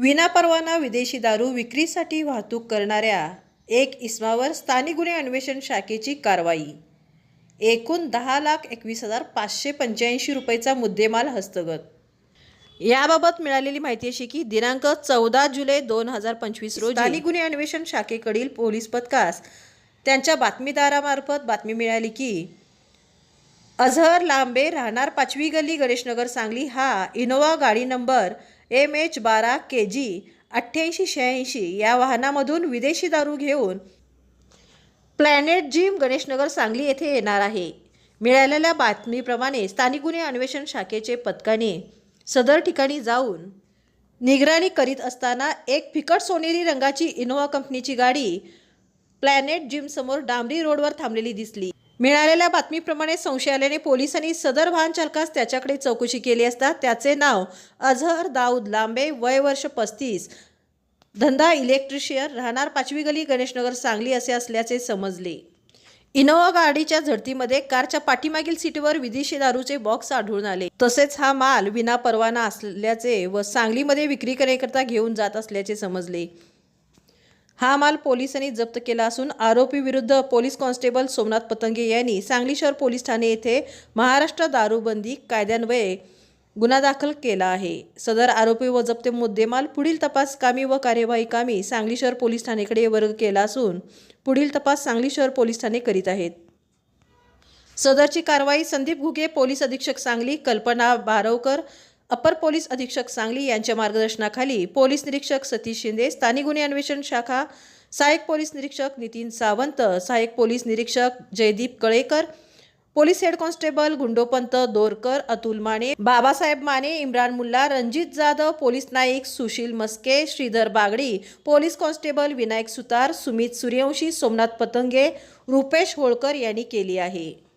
विनापरवाना विदेशी दारू विक्रीसाठी वाहतूक करणाऱ्या एक इसमावर स्थानिक गुन्हे अन्वेषण शाखेची कारवाई. एकूण दहा लाख एकवीस हजार पाचशे पंच्याऐंशी रुपयेचा मुद्देमाल हस्तगत. याबाबत मिळालेली माहिती अशी की दिनांक चौदा जुलै दोन हजार पंचवीस रोजी स्थानिक गुन्हे अन्वेषण शाखेकडील पोलीस पथकास त्यांच्या बातमीदारामार्फत बातमी मिळाली की अझहर लांबे राहणार पाचवी गल्ली गणेशनगर सांगली हा इनोवा गाडी नंबर एम एच बारा के जी अठ्ठ्याऐंशी शहाऐंशी या वाहनामधून विदेशी दारू घेऊन प्लॅनेट जिम गणेशनगर सांगली येथे येणार आहे. मिळालेल्या बातमीप्रमाणे स्थानिक गुन्हे अन्वेषण शाखेचे पथकाने सदर ठिकाणी जाऊन निगराणी करीत असताना एक फिकट सोनेरी रंगाची इनोव्हा कंपनीची गाडी प्लॅनेट जिमसमोर डांबरी रोडवर थांबलेली दिसली. मिळालेल्या बातमीप्रमाणे संशय आल्याने पोलिसांनी सदर वाहन चालकास त्याच्याकडे चौकशी केली असता त्याचे नाव अझहर दाऊद लांबे वय वर्ष पस्तीस. धंदा इलेक्ट्रिशियन राहणार पाचवी गली गणेशनगर सांगली असे असल्याचे समजले. इनोव्हा गाडीच्या झडतीमध्ये कारच्या पाठीमागील सीटवर विदेशी दारूचे बॉक्स आढळून आले. तसेच हा माल विना परवाना असल्याचे व सांगलीमध्ये विक्री करण्याकरता घेऊन जात असल्याचे समजले. हा माल पोलिसांनी जप्त केला असून आरोपी विरुद्ध पोलीस कॉन्स्टेबल सोमनाथ पतंगे यांनी सांगली शहर पोलीस ठाणे येथे महाराष्ट्र दारूबंदी कायद्यान्वये गुन्हा दाखल केला आहे. सदर आरोपी व जप्त मुद्देमाल पुढील तपास कामी व कार्यवाही कामी सांगली शहर पोलीस ठाणेकडे वर्ग केला असून पुढील तपास सांगली शहर पोलीस ठाणे करीत आहेत. सदरची कारवाई संदीप घुगे पोलीस अधीक्षक सांगली कल्पना बारवकर अपर पोलीस अधीक्षक सांगली यांच्या मार्गदर्शनाखाली पोलीस निरीक्षक सतीश शिंदे स्थानिक गुन्हे अन्वेषण शाखा सहाय्यक पोलीस निरीक्षक नितीन सावंत सहाय्यक पोलीस निरीक्षक Jaydeep Kalekar police head constable Gundopant Dorkar Atul Mane Babasaheb Mane Imran Mulla Ranjit Jadhav police Naik Sushil Maske Shridhar Bagdi police constable Vinayak Sutar Sumit Suryavanshi Somnath Patange Rupesh Holkar यांनी केली आहे.